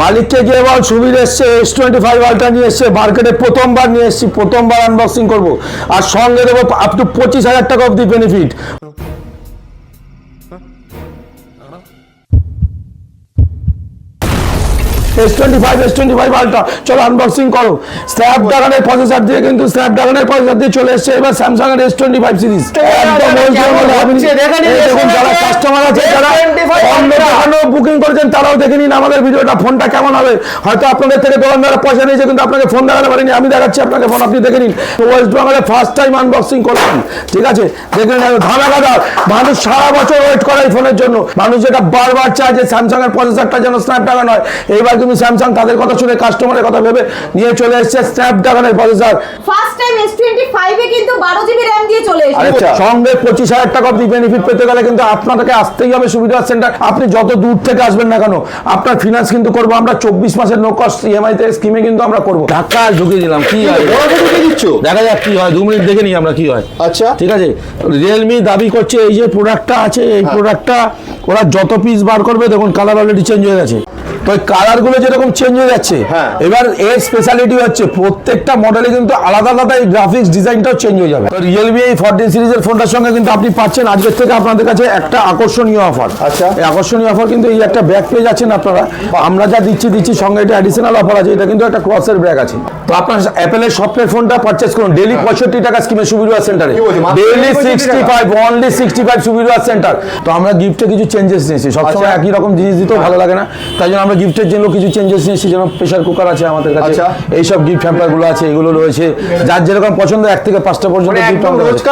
মালিককে গিয়ে বল, সুবির এসছে এস টোয়েন্টি ফাইভ আলট্রা নিয়ে এসছে মার্কেটে প্রথমবার নিয়ে এসছি, প্রথমবার আনবক্সিং করব। আর সঙ্গে দেবো আপ টু পঁচিশ হাজার টাকা অব্দি benefit S twenty five S twenty five ultra চলো আনবক্সিং করো। স্ন্যাপড্রাগনের প্রসেসর দিয়ে কিন্তু স্ন্যাপড্রাগনের প্রসেসর দিয়ে চলে এসছে এবার স্যামসাং এর এস টোয়েন্টি ফাইভ সিরিজ দেখুন যারা কাস্টমার আছে যারা অন্য বুকিং করেছেন তারাও দেখে নিন আমাদের ভিডিওটা ফোনটা কেমন হবে। হয়তো আপনাদের থেকে দোকানদারা পয়সা নিয়েছে কিন্তু আপনাকে ফোন দেখাতে পারেনি। আমি দেখাচ্ছি আপনাকে ফোন আপনি দেখে নিন। ওয়েস্ট বেঙ্গলে ফার্স্ট টাইম আনবক্সিং করলাম। ঠিক আছে? দেখে নিন ধামাকাদা মানুষ সারা বছর ওয়েট করে এই ফোনের জন্য। মানুষ যেটা বারবার চায় যে স্যামসাং এর প্রসেসরটা যেন স্ন্যাপড্রাগন হয়। এইবার কিন্তু স্যামসাং তাদের কথা শুনে কাস্টমারের কথা ভেবে নিয়ে চলে এসেছে স্ন্যাপড্রাগনের processor first time S twenty ফাইভে কিন্তু বারো জিবি র্যাম দিয়ে চলে এসেছে। সঙ্গে পঁচিশ হাজার টাকা অব্দি বেনিফিট পেতে গেলে কিন্তু আপনাকে আসতেই হবে সুবিধা সেন্টার আপনি যত দূর থেকে আসবেন না কেন আপনার ফিনান্স কিন্তু করব আমরা। চব্বিশ মাসের নো কস্ট ইএমআই তে স্কিমে কিন্তু আমরা করব। ধাক্কা ঢুকিয়ে দিলাম কি হয়? বড় ঢুকে দিচ্ছ? দেখা যাক কি হয় দু মিনিট দেখে নিই আমরা কি হয়। আচ্ছা। ঠিক আছে? রিয়েলমি দাবি করছে এই যে প্রোডাক্টটা আছে এই প্রোডাক্টটা ওরা যত পিস বার করবে দেখুন কালার অলরেডি চেঞ্জ হয়ে গেছে। তো কালারগুলো যেরকম চেঞ্জ হয়ে যাচ্ছে হ্যাঁ। এবার এর স্পেশালিটি হচ্ছে প্রত্যেকটা মডেলে কিন্তু আলাদা আলাদা এই গ্রাফিক্স ডিজাইনটাও চেঞ্জ হয়ে যাবে। তো রিয়েলমি এই ফোরটিন সিরিজের ফোনটার সঙ্গে কিন্তু আপনি পাচ্ছেন আজকের থেকে আপনাদের কাছে একটা আকর্ষণীয় অফার আচ্ছা। এই আকর্ষণীয় অফার কিন্তু এই একটা ব্যাগ পেয়ে যাচ্ছেন আপনারা। আমরা যা দিচ্ছি দিচ্ছি সঙ্গে এটা অ্যাডিশনাল অফার আছে এটা কিন্তু একটা ক্রসের ব্যাগ আছে। তো আপনার অ্যাপেলের সফটওয়্যার ফোনটা পারচেস করুন ডেলি পঁয়ষট্টি টাকা স্কিমে সুবিধা সেন্টারে daily sixty five only sixty five Subidha centre তো আমরা গিফটে কিছু চেঞ্জেস নিয়েছি সবসময় আচ্ছা। একই রকম জিনিস দিতেও ভালো লাগে না। তাই জন্য আমরা গিফটের জন্য কিছু চেঞ্জেস নিয়েছি যেমন প্রেশার কুকার আছে আমাদের কাছে আচ্ছা। এইসব গিফট হ্যাম্পারগুলো আছে এগুলো রয়েছে। যার যেরকম পছন্দ এক থেকে পাঁচটা পর্যন্ত গিফট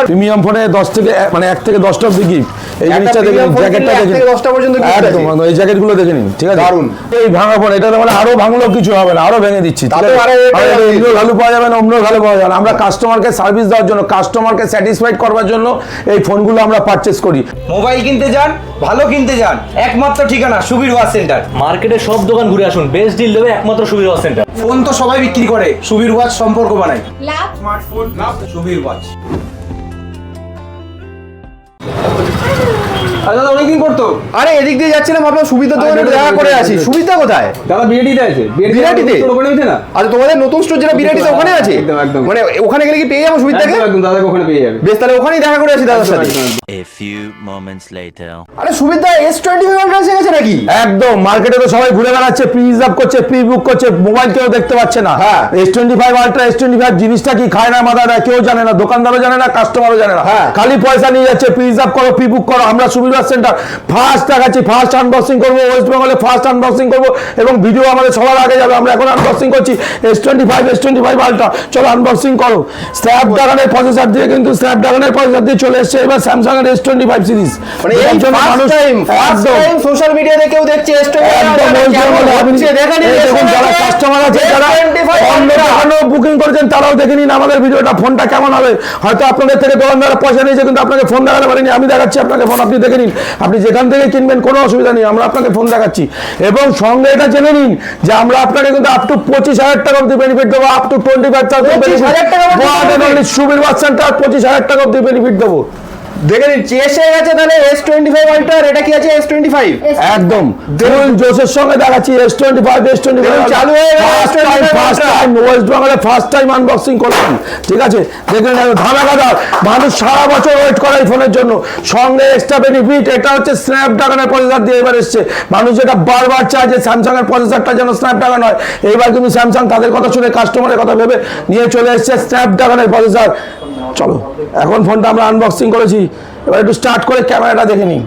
প্রিমিয়াম ফোনে দশ থেকে মানে এক থেকে দশটা অব্দি গিফট এই একটা জিনিসটা দেখে premium phone জ্যাকেটটা দেখে থেকে দশটা পর্যন্ত একদম এই জ্যাকেট দেখে নিন ঠিক আছে? দারুণ। এই ভাঙা ফোন এটা মানে আরও ভাঙলেও কিছু হবে না আরও ভেঙে দিচ্ছি ঠিক তাতেও আছে? আরও এটা আর এটা রাখছি। এমনিও ভালো পাওয়া যাবে না অন্য ভালো পাওয়া যাবে না। আমরা কাস্টমারকে সার্ভিস দেওয়ার জন্য কাস্টমারকে স্যাটিসফাইড করবার জন্য এই ফোনগুলো আমরা পারচেস করি। মোবাইল কিনতে যান ভালো কিনতে যান একমাত্র ঠিকানা সুবীর সেন্টার মার্কেটে সব দোকান ঘুরে আসুন বেস্ট ডিল দেবে একমাত্র সুবিধা সেন্টার ফোন তো সবাই বিক্রি করে সুবীর ওয়াচ সম্পর্ক বানায় লাভ। স্মার্টফোন সুবীর ওয়াচ দাদা অনেকদিন করতো? আরে এদিক দিয়ে যাচ্ছিলাম ভাবলাম সুবিধা দোকানে দেখা করে আসি। সুবিধা কোথায়? দাদা বিরাটিতে আছে। বিরাটিতে? ওখানে হয়েছে না? তোমাদের নতুন স্টোর যেটা বিরাটিতে ওখানে আছে? একদম, একদম। মানে ওখানে গেলে কি পেয়ে যাব সুবিধাকে? একদম দাদাকে ওখানে পেয়ে যাবে। বেশ তাহলে ওখানেই দেখা করে আসি দাদার সাথে। একদম, একদম। A few moments later. আরে সুবিধা এস টোয়েন্টি এসে গেছে নাকি? একদম। মার্কেটে তো সবাই ঘুরে বেড়াচ্ছে প্রি রিজার্ভ করছে প্রি বুক করছে মোবাইল কেউ দেখতে পাচ্ছে না। হ্যাঁ। S twenty five ultra S twenty five জিনিসটা কি খায় না মাথা দেয় কেউ জানে না দোকানদারও জানে না কাস্টমারও জানে না। হ্যাঁ। খালি পয়সা নিয়ে যাচ্ছে প্রি রিজার্ভ করো প্রি বুক করো আমরা সুবিধা সেন্টার ফার্স্ট দেখাচ্ছি ফার্স্ট আনবক্সিং করব ওয়েস্ট বেঙ্গলে ফার্স্ট আনবক্সিং করব এবং ভিডিও আমাদের সবার আগে যাবে আমরা এখন আনবক্সিং করছি S twenty five S twenty five ultra চলো আনবক্সিং করো। স্ন্যাপড্রাগনের প্রসেসর দিয়ে কিন্তু স্ন্যাপড্রাগনের প্রসেসর দিয়ে চলে এসছে এবার স্যামসাং এর এস টোয়েন্টি ফাইভ সিরিজ মানে এই সোশ্যাল মিডিয়াতে কেউ দেখছে এস দেখুন যারা কাস্টমার আছে যারা অন্য দোকানেও বুকিং করেছেন তারাও দেখে নিন আমাদের ভিডিওটা ফোনটা কেমন হবে। হয়তো আপনাদের থেকে দোকানদারা পয়সা নিয়েছে কিন্তু আপনাকে ফোন দেখাতে পারিনি। আমি দেখাচ্ছি আপনাকে ফোন আপনি দেখে নিন। আপনি যেখান থেকে কিনবেন কোনো অসুবিধা নেই আমরা আপনাকে ফোন দেখাচ্ছি। এবং সঙ্গে এটা জেনে নিন যে আমরা আপনাকে কিন্তু আপ টু পঁচিশ হাজার টাকা অব্দি বেনিফিট দেবো up to twenty five thousand 25,000 টাকা অবধি benefit? সুবির সেন্টার পঁচিশ হাজার টাকা অব্দি বেনিফিট দেবো। দেখে নিন এসে গেছে তাহলে এস টোয়েন্টি ফাইভ আলট্রা এটা কি আছে এস টোয়েন্টি ফাইভ একদম। দেখুন জোসের সঙ্গে দেখাচ্ছি S twenty five S twenty five চালু হয়ে first time first time west বেঙ্গলে ফার্স্ট টাইম আনবক্সিং করলাম ঠিক আছে? দেখলেন ধামাকাদার। মানুষ সারা বছর ওয়েট করে এই ফোনের জন্য। সঙ্গে এক্সট্রা বেনিফিট এটা হচ্ছে স্ন্যাপড্রাগনের প্রসেসর দিয়ে এবার এসছে। মানুষ যেটা বারবার চায় যে স্যামসাং এর প্রসেসরটা যেন স্ন্যাপড্রাগন হয়। এইবার কিন্তু স্যামসাং তাদের কথা শুনে কাস্টমারের কথা ভেবে নিয়ে চলে এসছে স্ন্যাপড্রাগনের প্রসেসর চলো, এখন ফোনটা আমরা আনবক্সিং করেছি, এবার একটু স্টার্ট করে ক্যামেরাটা দেখে নিন।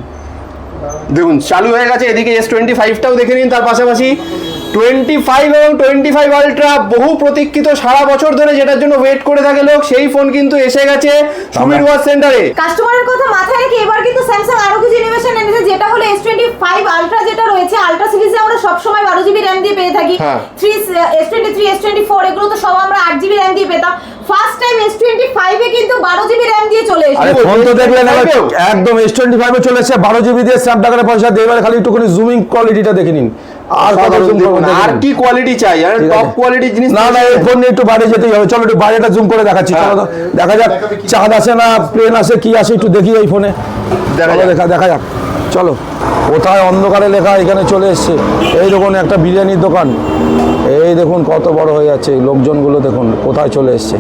দেখুন, চালু হয়ে গেছে, এদিকে এস টোয়েন্টি ফাইভটাও দেখে নিন, তার পাশাপাশি টোয়েন্টি ফাইভ এবং টোয়েন্টি ফাইভ আলট্রা বহু প্রতীক্ষিত সারা বছর ধরে যেটার জন্য ওয়েট করে থাকে লোক সেই ফোন কিন্তু এসে গেছে সুমির ওয়াচ সেন্টারে কাস্টমারের কথা মাথায় রেখে এবার কিন্তু স্যামসাং আরও কিছু ইনোভেশন এনেছে যেটা হলো এস টোয়েন্টি ফাইভ আলট্রা যেটা রয়েছে আলট্রা সিরিজে আমরা সবসময় বারো জিবি র্যাম দিয়ে পেয়ে থাকি। Three S twenty three S twenty four এগুলো তো সব আমরা আট জিবি র্যাম দিয়ে পেতাম। ফার্স্ট টাইম এস টোয়েন্টি ফাইভে কিন্তু বারো জিবি র্যাম দিয়ে চলে আরে এসেছে ফোন তো দেখলেন এবার S25 একদম এস টোয়েন্টি ফাইভে চলে এসেছে বারো জিবি দিয়ে স্ন্যাপড্রাগনের পয়সা দিয়ে এবার খালি একটুখানি জুমিং কোয়ালিটিটা দেখে নিন। আর কি কোয়ালিটি চাই? আর ঠিক টপ কোয়ালিটির জিনিস না না এই ফোন নিয়ে একটু বাইরে যেতেই হবে। চলো একটু বাইরেটা জুম করে দেখাচ্ছি। হ্যাঁ। চলো দেখা যাক চাঁদ আসে না প্লেন আসে কি আসে একটু দেখি এই ফোনে দেখা যাক। দেখা দেখা যাক। চলো কোথায় অন্ধকারে লেখা এখানে চলে এসছে? এই দেখুন একটা বিরিয়ানির দোকান। এই দেখুন কত বড় হয়ে যাচ্ছে। লোকজনগুলো দেখুন কোথায় চলে এসছে।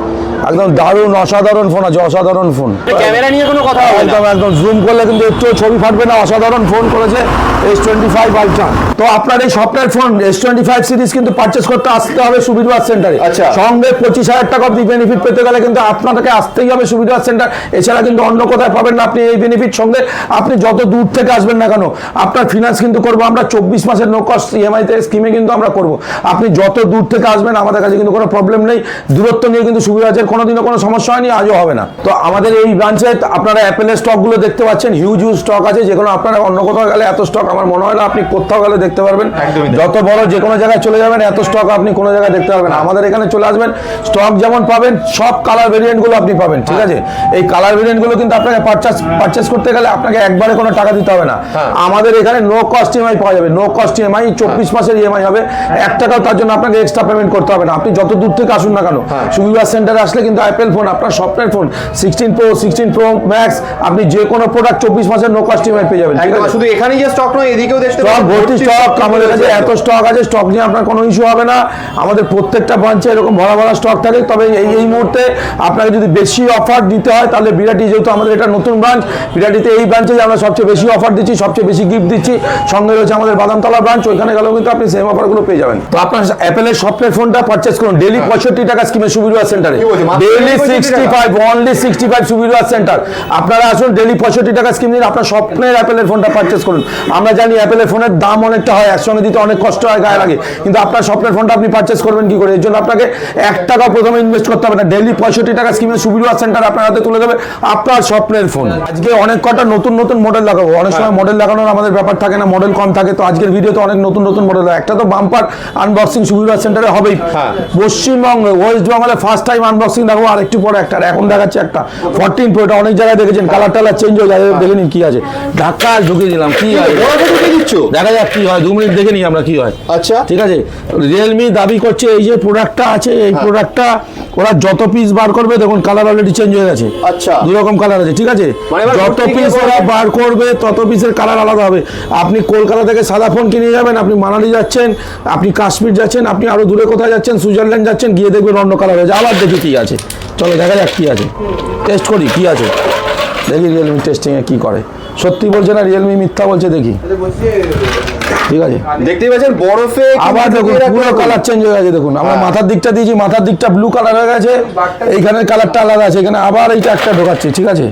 একদম দারুণ অসাধারণ ফোন আছে অসাধারণ ফোন ক্যামেরা নিয়ে কোনো কথা একদম একদম জুম করলে কিন্তু একটু ছবি ফাটবে না। অসাধারণ ফোন করেছে এস টোয়েন্টি ফাইভ আলট্রা তো আপনার এই স্বপ্নের phone S twenty five series কিন্তু পারচেস করতে আসতে হবে সুবিধা সেন্টারে আচ্ছা। সঙ্গে পঁচিশ হাজার টাকা অব্দি বেনিফিট পেতে গেলে কিন্তু আপনাকে আসতেই হবে সুবিধা সেন্টার এছাড়া কিন্তু অন্য কোথায় পাবেন না আপনি এই বেনিফিট সঙ্গে। আপনি যত দূর থেকে আসবেন না কেন আপনার ফিনান্স কিন্তু করব আমরা চব্বিশ মাসের নো কস্ট ইএমআই তে স্কিমে কিন্তু আমরা করব। আপনি যত দূর থেকে আসবেন আমাদের কাছে কিন্তু কোনো প্রবলেম নেই। দূরত্ব নিয়ে কিন্তু সুবিধা আছে কোনোদিনও কোনো সমস্যা হয়নি আজও হবে না। তো আমাদের এই ব্রাঞ্চে আপনারা অ্যাপেলের স্টকগুলো দেখতে পাচ্ছেন হিউজ হিউজ স্টক আছে। যেগুলো আপনারা অন্য কোথাও গেলে এত স্টক আমার মনে হয় না আপনি কোথাও গেলে দেখতে পারবেন। যত বড় যে কোনো জায়গায় চলে যাবেন এত স্টক আপনি কোনো জায়গায় দেখতে পারবেন আমাদের এখানে চলে আসবেন স্টক যেমন পাবেন সব কালার ভেরিয়েন্টগুলো আপনি পাবেন ঠিক আছে? এই কালার ভেরিয়েন্টগুলো কিন্তু আপনাকে পারচেস পারচেস করতে গেলে আপনাকে একবারে কোনো টাকা দিতে হবে না। আমাদের এখানে নো কস্ট ইএমআই পাওয়া যাবে। নো কস্ট ইএমআই চব্বিশ মাসের ইএমআই হবে। এক টাকাও তার জন্য আপনাকে এক্সট্রা পেমেন্ট করতে হবে না। আপনি যত দূর থেকে আসুন না কেন সুবিধা সেন্টারে আসলে কিন্তু অ্যাপেল ফোন আপনার স্বপ্নের phone sixteen pro sixteen pro max আপনি যে কোনো প্রোডাক্ট চব্বিশ মাসের নো কস্ট ইএমআই পেয়ে যাবেন শুধু এখানেই যে স্টক নয় এদিকেও দেখতে স্টক ভর্তি স্টক আমাদের কাছে এত স্টক আছে স্টক নিয়ে আপনার কোনো ইস্যু হবে না। আমাদের প্রত্যেকটা ব্রাঞ্চে এরকম ভরা ভরা স্টক থাকে তবে এই এই মুহূর্তে আপনাকে যদি বেশি অফার দিতে হয় তাহলে বিরাটি যেহেতু আমাদের এটা নতুন ব্রাঞ্চ বিরাটিতে এই ব্রাঞ্চে আমরা সবচেয়ে বেশি অফার দিচ্ছি সবচেয়ে বেশি গিফট দিচ্ছি। সঙ্গে রয়েছে আমাদের বাদামতলা ব্রাঞ্চ ওইখানে গেলেও কিন্তু আপনি সেম অফারগুলো পেয়ে যাবেন। তো আপনার অ্যাপেলের সফটওয়্যার ফোনটা পারচেস করুন ডেলি পঁয়ষট্টি টাকা স্কিমে সুবিধা সেন্টারে daily 65 sixty five only sixty five Subidha centre আপনারা আসুন ডেলি পঁয়ষট্টি টাকা স্কিম দিন আপনার স্বপ্নের অ্যাপেলের ফোনটা পারচেস করুন। আমরা জানি অ্যাপেলের ফোনের দাম অনেকটা হয় একসঙ্গে দিতে অনেক কষ্ট হয় গায়ে লাগে কিন্তু আপনার স্বপ্নের ফোনটা আপনি পারচেস করবেন কি করে? এর জন্য আপনাকে এক টাকা প্রথমে ইনভেস্ট করতে হবে না। ডেলি পঁয়ষট্টি টাকা স্কিমের সুবিধা সেন্টার আপনার হাতে তুলে দেবে আপনার স্বপ্নের ফোন আজকে অনেক কটা নতুন নতুন মডেল লাগাবো। অনেক সময় মডেল লাগানোর আমাদের ব্যাপার থাকে না মডেল কম থাকে। তো আজকের ভিডিওতে অনেক নতুন নতুন মডেল একটা তো বাম্পার আনবক্সিং সুবিধা সেন্টারে হবেই। হ্যাঁ। পশ্চিমবঙ্গে ওয়েস্ট বেঙ্গলে ফার্স্ট টাইম আনবক্সিং দেখাবো আর একটু পরে একটা। আর এখন দেখাচ্ছে একটা। ফোরটিন প্রো এটা অনেক জায়গায় দেখেছেন। কালার টালার চেঞ্জ হয়ে যায়। দেখে নিন কি আছে। ঢাকা ঢুকিয়ে দিলাম। কি আছে? দেখা যাক কি হয়। দু মিনিট দেখে নিই আমরা কি হয়। আচ্ছা। ঠিক আছে? রিয়েলমি দাবি করছে এই যে প্রোডাক্টটা আছে এই প্রোডাক্টটা ওরা যত পিস বার করবে দেখুন কালার অলরেডি চেঞ্জ হয়ে গেছে। আচ্ছা। দু রকম কালার আছে ঠিক আছে? মানে এবার যত পিস ওরা বার করবে তত পিসের কালার আলাদা হবে। আপনি কলকাতা থেকে সাদা ফোন কিনে যাবেন আপনি মানালি যাচ্ছেন আপনি কাশ্মীর যাচ্ছেন আপনি আরও দূরে কোথায় যাচ্ছেন সুইজারল্যান্ড যাচ্ছেন গিয়ে দেখবেন অন্য কালার হয়েছে আবার দেখি কি আছে। চলো দেখা যাক কি আছে। টেস্ট করি কি আছে? দেখি রিয়েলমি টেস্টিংয়ে কি করে। সত্যি বলছে না রিয়েলমি মিথ্যা বলছে দেখি। ঠিক আছে? দেখতেই পাচ্ছেন বরফে আবার দেখুন পুরো কালার চেঞ্জ হয়ে গেছে দেখুন। আমরা হ্যাঁ। মাথার দিকটা দিয়েছি মাথার দিকটা ব্লু কালার হয়ে গেছে। এইখানের কালারটা আলাদা আছে এখানে আবার এইটা একটা ঢোকাচ্ছে ঠিক আছে?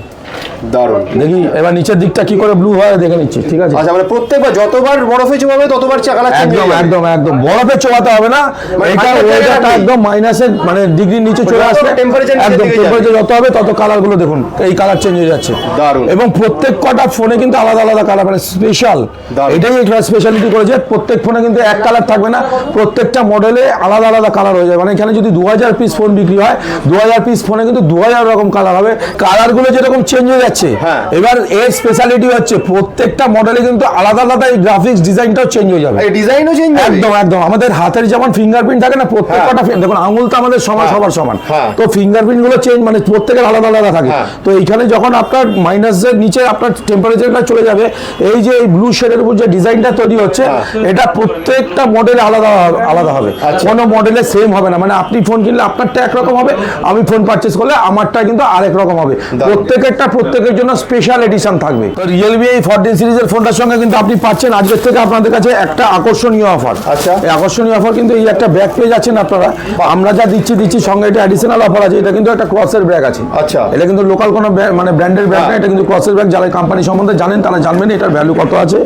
দারুণ। দেখি এবার নিচের দিকটা কি করে ব্লু হয় দেখে নিচ্ছি ঠিক আছে? আচ্ছা মানে প্রত্যেকবার যতবার বরফে চুমাবে ততবার চেঞ্জ একদম একদম একদম। বরফে চোয়াতে হবে না। মানে এটা ওয়েদারটা একদম মাইনাসের মানে ডিগ্রির নিচে চলে যত আসলে temperature একদম টেম্পারেচার যত হবে তত কালারগুলো দেখুন এই কালার চেঞ্জ হয়ে যাচ্ছে। দারুণ। এবং প্রত্যেক কটা ফোনে কিন্তু আলাদা আলাদা কালার মানে স্পেশাল। এটাই একটা স্পেশালিটি করেছে। প্রত্যেক ফোনে কিন্তু এক কালার থাকবে না। প্রত্যেকটা মডেলে আলাদা আলাদা কালার হয়ে যায় মানে এখানে যদি দু হাজার পিস ফোন বিক্রি হয় দু হাজার পিস ফোনে কিন্তু দু হাজার রকম কালার হবে। কালারগুলো যেরকম চেঞ্জ হয়ে যাচ্ছে হ্যাঁ। এবার এর স্পেশালিটি হচ্ছে প্রত্যেকটা মডেলে কিন্তু আলাদা আলাদা এই গ্রাফিক্স ডিজাইনটাও চেঞ্জ হয়ে যাবে। এই ডিজাইনও চেঞ্জ একদম একদম। আমাদের হাতের যেমন ফিঙ্গারপ্রিন্ট থাকে না প্রত্যেক হ্যাঁ। দেখুন আঙুল তো আমাদের সমান সবার সমান। হ্যাঁ। তো ফিঙ্গারপ্রিন্টগুলো চেঞ্জ মানে প্রত্যেকের আলাদা আলাদা থাকে। হ্যাঁ। তো এইখানে যখন আপনার মাইনাসের নিচে আপনার টেম্পারেচারটা চলে যাবে এই যে এই ব্লু শেডের উপর যে ডিজাইনটা তৈরি হচ্ছে এটা প্রত্যেকটা মডেলে আলাদা আলাদা হবে। কোনো মডেলে সেম হবে না। মানে আপনি ফোন কিনলে আপনারটা একরকম হবে আমি ফোন পারচেস করলে আমারটা কিন্তু আরেক রকম হবে। প্রত্যেকেরটা প্রত্যেকের জন্য স্পেশাল এডিশন থাকবে। রিয়েলমি এই ফোরটিন সিরিজের ফোনটার সঙ্গে কিন্তু আপনি পাচ্ছেন। আজকের থেকে আপনাদের কাছে একটা আকর্ষণীয় অফার আচ্ছা। এই আকর্ষণীয় অফার কিন্তু এই একটা ব্যাগ পেয়ে যাচ্ছেন আপনারা। আমরা যা দিচ্ছি দিচ্ছি সঙ্গে এটা অ্যাডিশনাল অফার আছে। এটা কিন্তু একটা ক্রসের ব্যাগ আছে। আচ্ছা। এটা কিন্তু লোকাল কোনো মানে ব্র্যান্ডের ব্যাগ না। এটা কিন্তু ক্রসের ব্যাগ যারা কোম্পানি সম্বন্ধে জানেন তারা জানবেন এটার ভ্যালু কত আছে।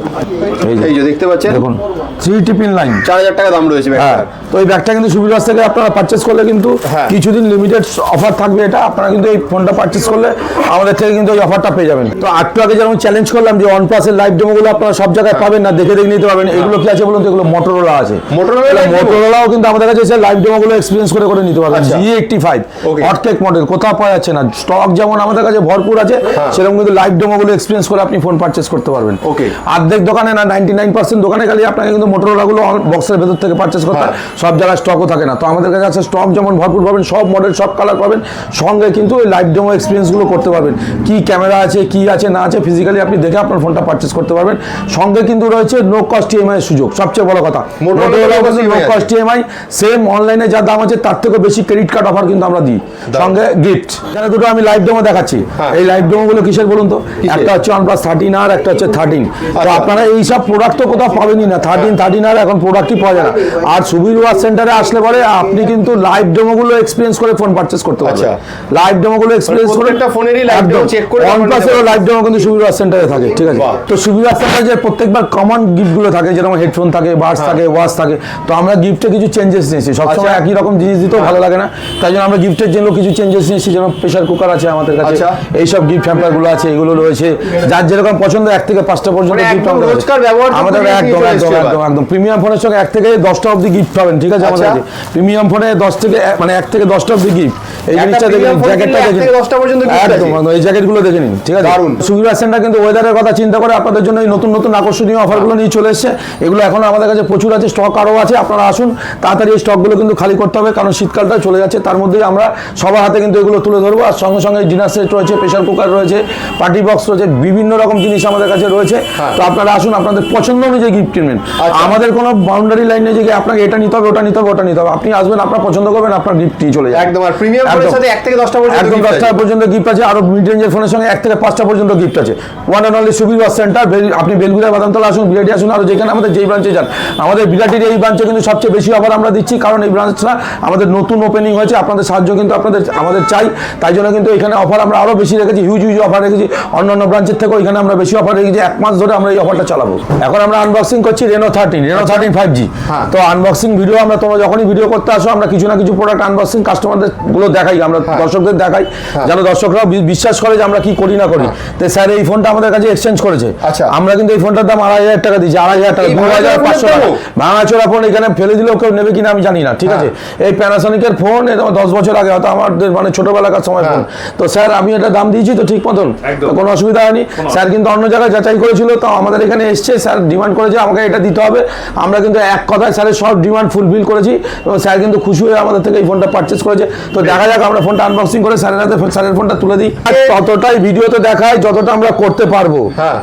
এই যে দেখতে পাচ্ছেন। দেখুন থ্রি টিপিন লাইন চার হাজার টাকা দাম রয়েছে হ্যাঁ। তো এই ব্যাগটা কিন্তু সুবিধাস থেকে আপনারা পারচেস করলে কিন্তু হ্যাঁ। কিছুদিন লিমিটেড অফার থাকবে এটা। আপনারা কিন্তু এই ফোনটা পারচেস করলে আমাদের থেকে কিন্তু এই অফারটা পেয়ে যাবেন। তো একটু আগে যেমন চ্যালেঞ্জ করলাম যে ওয়ান প্লাসের লাইভ ডেমোগুলো আপনারা সব জায়গায় পাবেন না দেখে দেখে নিতে পারবেন। এগুলো কি আছে বলুন তো? এগুলো মোটরোলা আছে। মোটরোলাও কিন্তু আমাদের কাছে এসে লাইভ ডেমোগুলো এক্সপিরিয়েন্স করে করে নিতে পারবেন। G eighty five Okay. Model কোথাও পাওয়া যাচ্ছে না। স্টক যেমন আমাদের কাছে ভরপুর আছে হ্যাঁ। সেরকম কিন্তু লাইভ ডেমোগুলো এক্সপিরিয়েন্স করে আপনি ফোন পারচেস করতে পারবেন। Okay. অর্ধেক দোকানে না নাইনটি নাইন পার্সেন্ট দোকানে খালি আপনাকে কিন্তু মোটরোলাগুলো বক্সের ভেতর থেকে পারচেস করতে হয়। সব জায়গায় স্টকও থাকে না। তো আমাদের কাছে আছে স্টক যেমন ভরপুর পাবেন সব মডেল সব কালার পাবেন। সঙ্গে কিন্তু ওই লাইভ ডেমো এক্সপিরিয়েন্সগুলো করতে পারবেন। কি ক্যামেরা আছে কি আছে না আছে ফিজিক্যালি আপনি দেখে আপনার ফোনটা পারচেস করতে পারবেন। সঙ্গে কিন্তু রয়েছে নো কস্ট ইএমআই সুযোগ। সবচেয়ে বড় কথা নো কস্ট ইএমআই সেম অনলাইনে যা দাম আছে তার থেকে বেশি ক্রেডিট কার্ড অফার কিন্তু আমরা দিই। সঙ্গে গিফট এখানে দুটো আমি লাইভ ডেমো দেখাচ্ছি। হ্যাঁ। এই লাইভ ডেমো গুলো কিসের বলুন তো? একটা হচ্ছে ওয়ানপ্লাস থার্টিন আর একটা হচ্ছে থার্টিন তো আচ্ছা। আপনারা এই সব প্রোডাক্ট তো কোথাও পাবেনই না। থার্টিন থার্টিন আর এখন প্রোডাক্টই পাওয়া যায় না। আর সুবির ওয়ার সেন্টারে আসলে পরে আপনি কিন্তু লাইভ ডেমো গুলো এক্সপিরিয়েন্স করে ফোন পারচেস করতে পারবেন। আচ্ছা। লাইভ ডেমো গুলো এক্সপিরিয়েন্স করে একটা ফোনেরই live demo চেক করে তারপর OnePlus নিতে এরও পারবেন। লাইভ ডেমো কিন্তু সুবির সেন্টারে থাকে ঠিক আছে? তো সুবির সেন্টারে যে প্রত্যেকবার কমন গিফট থাকে যেরকম হেডফোন থাকে বাডস থাকে ওয়াচ থাকে তো আমরা গিফটে কিছু চেঞ্জেস নিয়েছি। সবসময় আচ্ছা। একই রকম জিনিস দিতেও ভালো লাগে না। তাই জন্য আমরা গিফটের জন্য কিছু চেঞ্জেস নিয়েছি যেমন প্রেশার কুকার আছে আমাদের কাছে। আচ্ছা। এইসব গিফট আছে এগুলো রয়েছে। যার যেরকম পছন্দ এক থেকে পাঁচটা পর্যন্ত মানে গিফট ব্যবহার্য আমাদের একদম একদম একদম একদম। প্রিমিয়াম ফোনের সঙ্গে এক থেকে দশটা অবধি গিফট পাবেন ঠিক আছে আমাদের আচ্ছা। কাছে? প্রিমিয়াম ফোনে দশ থেকে মানে এক থেকে দশটা অবধি গিফট এই জিনিসটা দেখে premium নিন phone জ্যাকেটটা কিনলে এক দেখে থেকে দশটা পর্যন্ত একদম একদম, এই জ্যাকেটগুলো দেখে নিন ঠিক আছে? দারুণ। সুবিধা সেন্টার কিন্তু ওয়েদারের কথা চিন্তা করে আপনাদের জন্য এই নতুন নতুন আকর্ষণীয় অফারগুলো নিয়ে চলে এসেছে। এগুলো এখন আমাদের কাছে প্রচুর আছে স্টক আরও আছে আপনারা আসুন তাড়াতাড়ি এই স্টকগুলো কিন্তু খালি করতে হবে কারণ শীতকালটা চলে যাচ্ছে তার মধ্যেই আমরা সবার হাতে কিন্তু এগুলো তুলে ধরবো। আর সঙ্গে সঙ্গে ডিনার সেট রয়েছে প্রেশার কুকার রয়েছে পার্টি বক্স রয়েছে বিভিন্ন রকম জিনিস আমাদের কাছে রয়েছে। তো আপনারা আসুন আপনাদের পছন্দ অনুযায়ী গিফট কিনবেন। আচ্ছা। আমাদের কোনো বাউন্ডারি লাইন নেই যে আপনাকে এটা নিতে হবে ওটা নিতে হবে ওটা নিতে হবে। আপনি আসবেন আপনার পছন্দ করবেন আপনার গিফট নিয়ে চলে যাবে একদম আর প্রিমিয়াম ফোনের। সাথে এক থেকে দশটা পর্যন্ত একদম দশটা পর্যন্ত গিফট আছে আরও মিড রেঞ্জের ফোনের সঙ্গে এক থেকে পাঁচটা পর্যন্ত গিফট আছে। One and only Subir wash centre আপনি বেলগুড়া বাদামতলা আসুন বিরাটি আসুন আর যেখানে আমাদের যেই ব্রাঞ্চে যান। আমাদের বিরাটির এই ব্রাঞ্চে কিন্তু সবচেয়ে বেশি অফার আমরা দিচ্ছি কারণ এই ব্রাঞ্চটা আমাদের নতুন ওপেনিং হয়েছে আপনাদের সাহায্য কিন্তু আপনাদের আমাদের চাই। তাই জন্য কিন্তু এখানে অফার আমরা আরও বেশি রেখেছি হিউজ হিউজ অফার রেখেছি। অন্যান্য ব্রাঞ্চের থেকেও এখানে আমরা বেশি অফার রেখেছি এক মাস ধরে আমরা এই অফারটা চালাবো। এখন আমরা আনবক্সিং করছি Reno thirteen Reno thirteen five G হ্যাঁ। তো আনবক্সিং ভিডিও আমরা তোমরা যখনই ভিডিও করতে আসো আমরা কিছু না কিছু প্রোডাক্ট আনবক্সিং কাস্টমারদেরগুলো দেখাই আমরা দর্শকদের দেখাই। যেন দর্শকরাও বি- বিশ্বাস করে যে আমরা কি করি না করি তো স্যার এই ফোনটা আমাদের কাছে এক্সচেঞ্জ করেছে। আচ্ছা। আমরা কিন্তু এই ফোনটার দাম আড়াই হাজার টাকা দিয়েছি আড়াই হাজার টাকা দু হাজার পাঁচশো টাকা? ভাঙাচোরা ফোন এখানে ফেলে দিলেও কেউ নেবে কিনা আমি জানি না ঠিক আছে? এই প্যানাসনিকের ফোন এটা দশ বছর আগে হয়তো আমাদের মানে ছোটবেলাকার সময় ফোন তো স্যার আমি এটা দাম দিয়েছি তো ঠিক মতন? কোনো অসুবিধা হয়নি। স্যার কিন্তু অন্য জায়গায় যাচাই করেছিল তো আমাদের এখানে এসছে স্যার ডিমান্ড করেছে আমাকে এটা দিতে হবে। আমরা কিন্তু এক কথায় স্যারের সব ডিমান্ড ফুলফিল করেছি এবং স্যার কিন্তু খুশি হয়ে আমাদের থেকে এই ফোনটা পারচেস করেছে। তো দেখা যাক আমরা ফোনটা আনবক্সিং করে স্যারের হাতে স্যারের ফোনটা তুলে দিই। ততটাই ভিডিওতে দেখাই যতটা আমরা করতে পারব। হ্যাঁ।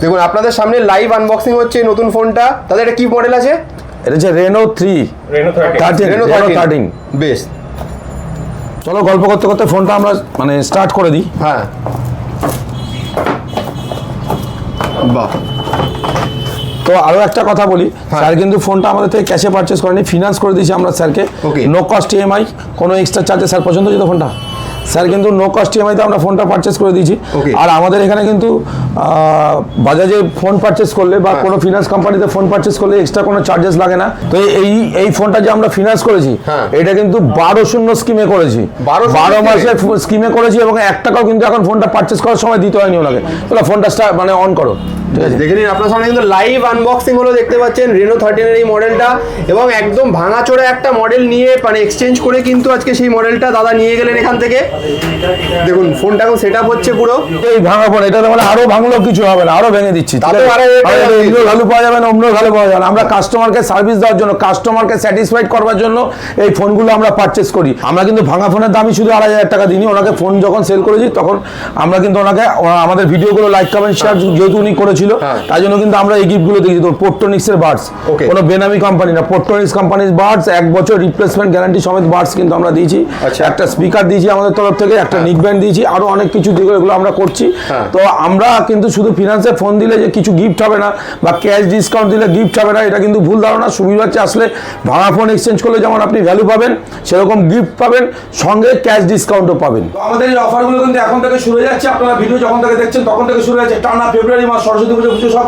দেখুন আপনাদের সামনে লাইভ আনবক্সিং হচ্ছে এই নতুন ফোনটা তাদের এটা কি মডেল আছে? এটা হচ্ছে Reno three Reno thirteen Reno Reno 13 thirteen বেশ। চলো গল্প করতে করতে ফোনটা আমরা মানে স্টার্ট করে দিই। হ্যাঁ। বাহ। তো আরও একটা কথা বলি। স্যার কিন্তু ফোনটা আমাদের থেকে ক্যাশে পারচেস করেনি ফিনান্স করে দিয়েছি আমরা স্যারকে. নো কস্ট ইএমআই কোনো এক্সট্রা চার্জে স্যার পছন্দ হয়েছে ফোনটা স্যার কিন্তু নো কস্ট ইএমআইতে আমরা ফোনটা পারচেস করে দিয়েছি। আর আমাদের এখানে কিন্তু বাজাজে ফোন পারচেস করলে বা কোনো ফিনান্স কোম্পানিতে ফোন পারচেস করলে এক্সট্রা কোনো চার্জেস লাগে না। তো এই এই ফোনটা যে আমরা ফিনান্স করেছি হ্যাঁ। এটা কিন্তু বারো শূন্য স্কিমে করেছি। 12 বারো মাসে স্কিমে করেছি এবং এক টাকাও কিন্তু এখন ফোনটা পারচেস করার সময় দিতে হয়নি ওনাকে। তাহলে ফোনটা মানে অন করো। ঠিক আছে? দেখে নিন আপনার সামনে কিন্তু লাইভ আনবক্সিং হলো দেখতে পাচ্ছেন রেনো থার্টিনের এই মডেলটা এবং একদম ভাঙাচোরা একটা মডেল নিয়ে মানে এক্সচেঞ্জ করে কিন্তু আজকে সেই মডেলটা দাদা নিয়ে গেলেন এখান থেকে। দেখুন ফোনটা এখন সেট হচ্ছে পুরো। এই ভাঙা ফোন এটা মানে আরও ভাঙলেও কিছু হবে না আরও ভেঙে দিচ্ছি। ভালো পাওয়া যাবে না অন্য ভালো পাওয়া যাবে না। আমরা কাস্টমারকে সার্ভিস দেওয়ার জন্য কাস্টমারকে স্যাটিসফাইড করবার জন্য এই ফোনগুলো আমরা পারচেস করি। আমরা কিন্তু ভাঙা ফোনের দামই শুধু আড়াই হাজার টাকা দিইনি ওনাকে ফোন যখন সেল করেছি তখন আমরা কিন্তু ওনাকে আমাদের ভিডিওগুলো লাইক কমেন্ট শেয়ার যেহেতু উনি করেছিল হ্যাঁ। তাই জন্য কিন্তু আমরা এই গিফটগুলো দিয়েছি তো পোর্টনিক্সের বার্ডস. কোনো বেনামি কোম্পানি না। পোর্টোনিক্স কোম্পানির বার্ডস এক বছর রিপ্লেসমেন্ট গ্যারান্টি সমেত বার্ডস কিন্তু আমরা দিয়েছি। আচ্ছা। একটা স্পিকার দিয়েছি আমাদের তরফ থেকে একটা নিক ব্যান্ড দিয়েছি আরও অনেক কিছু এগুলো আমরা করছি। হ্যাঁ। তো আমরা কিন্তু শুধু ফিনান্সে ফোন দিলে যে কিছু গিফট হবে না বা ক্যাশ ডিসকাউন্ট দিলে গিফট হবে না, এটা কিন্তু ভুল ধারণা। সুবিধা হচ্ছে আসলে ভাড়া ফোন এক্সচেঞ্জ করলে যেমন আপনি ভ্যালু পাবেন, সেরকম গিফট পাবেন, সঙ্গে ক্যাশ ডিসকাউন্টও পাবেন। আমাদের এই অফারগুলো কিন্তু এখন থেকে শুরু হয়ে যাচ্ছে। আপনারা ভিডিও যখন থেকে দেখছেন, তখন থেকে শুরু হয়েছে। টানা ফেব্রুয়ারি মাস, সরস্বতী পুজো পুজো সব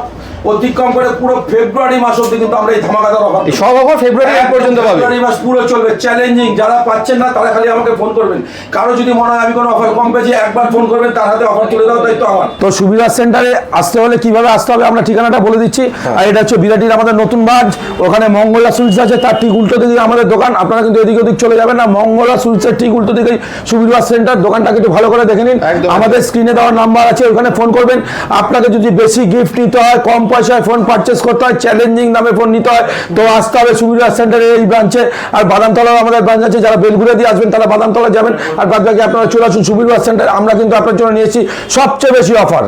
অতিক্রম করে পুরো ফেব্রুয়ারি মাস অব্দি কিন্তু আমরা এই ধামাকাদার অফার এই সব অফার ফেব্রুয়ারি এক পর্যন্ত পাবে। ফেব্রুয়ারি মাস পুরো চলবে। চ্যালেঞ্জিং যারা পাচ্ছেন না তারা খালি আমাকে ফোন করবেন। কারও যদি মনে হয় আমি কোনো অফার কম পেয়েছি একবার ফোন করবেন তার হাতে অফার তুলে দেওয়ার দায়িত্ব আমার। তো সুবিধা সেন্টারে আসতে হলে কীভাবে আসতে হবে আমরা ঠিকানাটা বলে দিচ্ছি। আর এটা হচ্ছে বিরাটির আমাদের নতুন বাজ ওখানে মঙ্গলা সুইটস আছে তার ঠিক উল্টো দিকে আমাদের দোকান। আপনারা কিন্তু এদিক ওদিক চলে যাবেন না। মঙ্গলা সুইটসের ঠিক উল্টো দিকে সুবিধা সেন্টার দোকানটাকে একটু ভালো করে দেখে নিন। আমাদের স্ক্রিনে দেওয়ার নাম্বার আছে ওখানে ফোন করবেন। আপনাকে যদি বেশি গিফট নিতে হয় কম পয়সায় ফোন পারচেস করতে হয় চ্যালেঞ্জিং দামে ফোন নিতে হয়। তো আসতে হবে সুবিধা সেন্টারে এই ব্রাঞ্চে আর বাদামতলাও আমাদের ব্রাঞ্চ আছে, যারা বেলগুড়া দিয়ে আসবেন তারা বাদামতলা যাবেন। আর বাদ বাকি আপনারা চলে আসুন সুবিধা সেন্টার আমরা কিন্তু আপনার জন্য নিয়েছি সবচেয়ে বেশি অফার